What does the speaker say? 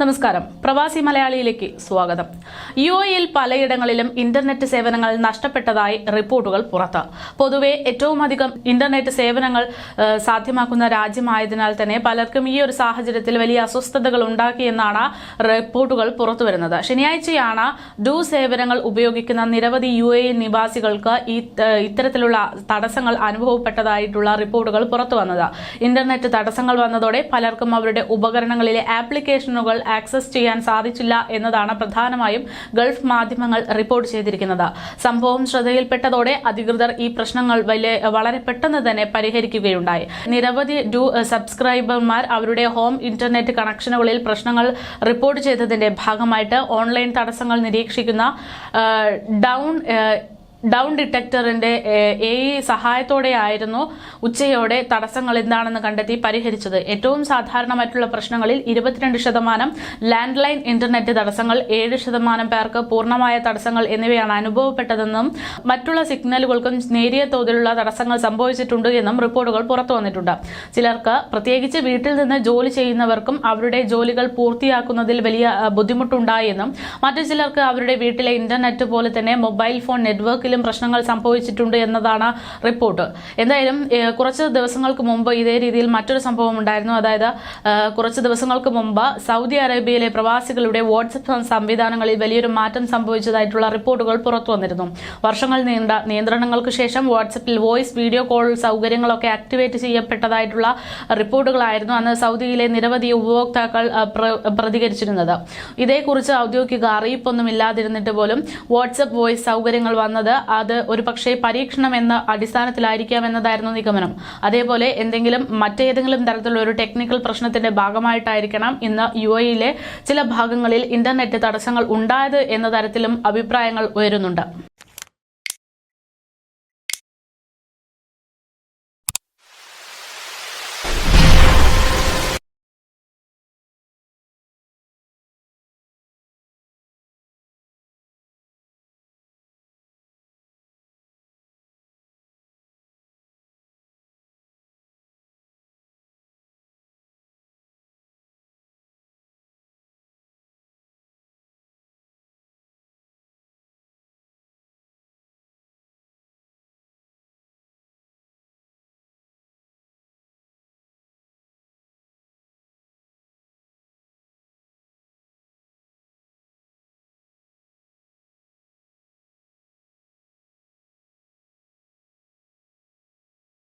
നമസ്കാരം. പ്രവാസി മലയാളിയിലേക്ക് സ്വാഗതം. യു എയിൽ പലയിടങ്ങളിലും ഇന്റർനെറ്റ് സേവനങ്ങൾ നഷ്ടപ്പെട്ടതായി റിപ്പോർട്ടുകൾ പുറത്ത്. പൊതുവെ ഏറ്റവും അധികം ഇന്റർനെറ്റ് സേവനങ്ങൾ സാധ്യമാക്കുന്ന രാജ്യമായതിനാൽ തന്നെ പലർക്കും ഈ ഒരു സാഹചര്യത്തിൽ വലിയ അസ്വസ്ഥതകൾ ഉണ്ടാക്കിയെന്നാണ് റിപ്പോർട്ടുകൾ പുറത്തുവരുന്നത് ശനിയാഴ്ചയാണ് ഡു സേവനങ്ങൾ ഉപയോഗിക്കുന്ന നിരവധി യു എ നിവാസികൾക്ക് ഈ ഇത്തരത്തിലുള്ള തടസ്സങ്ങൾ അനുഭവപ്പെട്ടതായിട്ടുള്ള റിപ്പോർട്ടുകൾ പുറത്തു വന്നത്. ഇന്റർനെറ്റ് തടസ്സങ്ങൾ വന്നതോടെ പലർക്കും അവരുടെ ഉപകരണങ്ങളിലെ ആപ്ലിക്കേഷനുകൾ ആക്സസ് ചെയ്യാൻ സാധിച്ചില്ല എന്നതാണ് പ്രധാനമായും ഗൾഫ് മാധ്യമങ്ങൾ റിപ്പോർട്ട് ചെയ്തിരിക്കുന്നത്. സംഭവം ശ്രദ്ധയിൽപ്പെട്ടതോടെ അധികൃതർ ഈ പ്രശ്നങ്ങൾ വലിയ വളരെ പെട്ടെന്ന് തന്നെ പരിഹരിക്കുകയുണ്ടായി. നിരവധി ഡു സബ്സ്ക്രൈബർമാർ അവരുടെ ഹോം ഇന്റർനെറ്റ് കണക്ഷനുകളിൽ പ്രശ്നങ്ങൾ റിപ്പോർട്ട് ചെയ്തതിന്റെ ഭാഗമായിട്ട് ഓൺലൈൻ തടസ്സങ്ങൾ നിരീക്ഷിക്കുന്ന ഡൗൺ ഡൗൺ ഡിറ്റക്ടറിന്റെ എ സഹായത്തോടെയായിരുന്നു ഉച്ചയോടെ തടസ്സങ്ങൾ എന്താണെന്ന് കണ്ടെത്തി പരിഹരിച്ചത്. ഏറ്റവും സാധാരണമായിട്ടുള്ള പ്രശ്നങ്ങളിൽ ഇരുപത്തിരണ്ട് ശതമാനം ലാൻഡ് ലൈൻ ഇന്റർനെറ്റ് തടസ്സങ്ങൾ ഏഴ് ശതമാനം പേർക്ക് പൂർണമായ തടസ്സങ്ങൾ എന്നിവയാണ് അനുഭവപ്പെട്ടതെന്നും മറ്റുള്ള സിഗ്നലുകൾക്കും നേരിയ തോതിലുള്ള തടസ്സങ്ങൾ സംഭവിച്ചിട്ടുണ്ട് എന്നും റിപ്പോർട്ടുകൾ പുറത്തു വന്നിട്ടുണ്ട്. ചിലർക്ക് പ്രത്യേകിച്ച് വീട്ടിൽ നിന്ന് ജോലി ചെയ്യുന്നവർക്കും അവരുടെ ജോലികൾ പൂർത്തിയാക്കുന്നതിൽ വലിയ ബുദ്ധിമുട്ടുണ്ടായെന്നും മറ്റു ചിലർക്ക് അവരുടെ വീട്ടിലെ ഇന്റർനെറ്റ് പോലെ തന്നെ മൊബൈൽ ഫോൺ നെറ്റ്വർക്കിലും പ്രശ്നങ്ങൾ സംഭവിച്ചിട്ടുണ്ട് എന്നതാണ് റിപ്പോർട്ട്. എന്തായാലും കുറച്ച് ദിവസങ്ങൾക്ക് മുമ്പ് ഇതേ രീതിയിൽ മറ്റൊരു സംഭവം ഉണ്ടായിരുന്നു. അതായത് കുറച്ച് ദിവസങ്ങൾക്ക് മുമ്പ് സൗദി അറേബ്യയിലെ പ്രവാസികളുടെ വാട്സപ്പ് സംവിധാനങ്ങളിൽ വലിയൊരു മാറ്റം സംഭവിച്ചതായിട്ടുള്ള റിപ്പോർട്ടുകൾ പുറത്തു വന്നിരുന്നു. വർഷങ്ങൾ നീണ്ട നിയന്ത്രണങ്ങൾക്ക് ശേഷം വാട്സപ്പിൽ വോയിസ് വീഡിയോ കോൾ സൗകര്യങ്ങളൊക്കെ ആക്ടിവേറ്റ് ചെയ്യപ്പെട്ടതായിട്ടുള്ള റിപ്പോർട്ടുകളായിരുന്നു അന്ന് സൗദിയിലെ നിരവധി ഉപഭോക്താക്കൾ പ്രതികരിച്ചിരുന്നത്. ഇതേക്കുറിച്ച് ഔദ്യോഗിക അറിയിപ്പൊന്നും ഇല്ലാതിരുന്നിട്ട് പോലും വാട്സപ്പ് വോയിസ് സൗകര്യങ്ങൾ വന്നത് അത് ഒരു പക്ഷേ പരീക്ഷണം എന്ന അടിസ്ഥാനത്തിലായിരിക്കാം എന്നതായിരുന്നു നിഗമനം. അതേപോലെ എന്തെങ്കിലും മറ്റേതെങ്കിലും തരത്തിലുള്ള ഒരു ടെക്നിക്കൽ പ്രശ്നത്തിന്റെ ഭാഗമായിട്ടായിരിക്കണം ഇന്ന് യു എയിലെ ചില ഭാഗങ്ങളിൽ ഇന്റർനെറ്റ് തടസ്സങ്ങൾ ഉണ്ടായത് എന്ന തരത്തിലും അഭിപ്രായങ്ങൾ ഉയരുന്നുണ്ട്.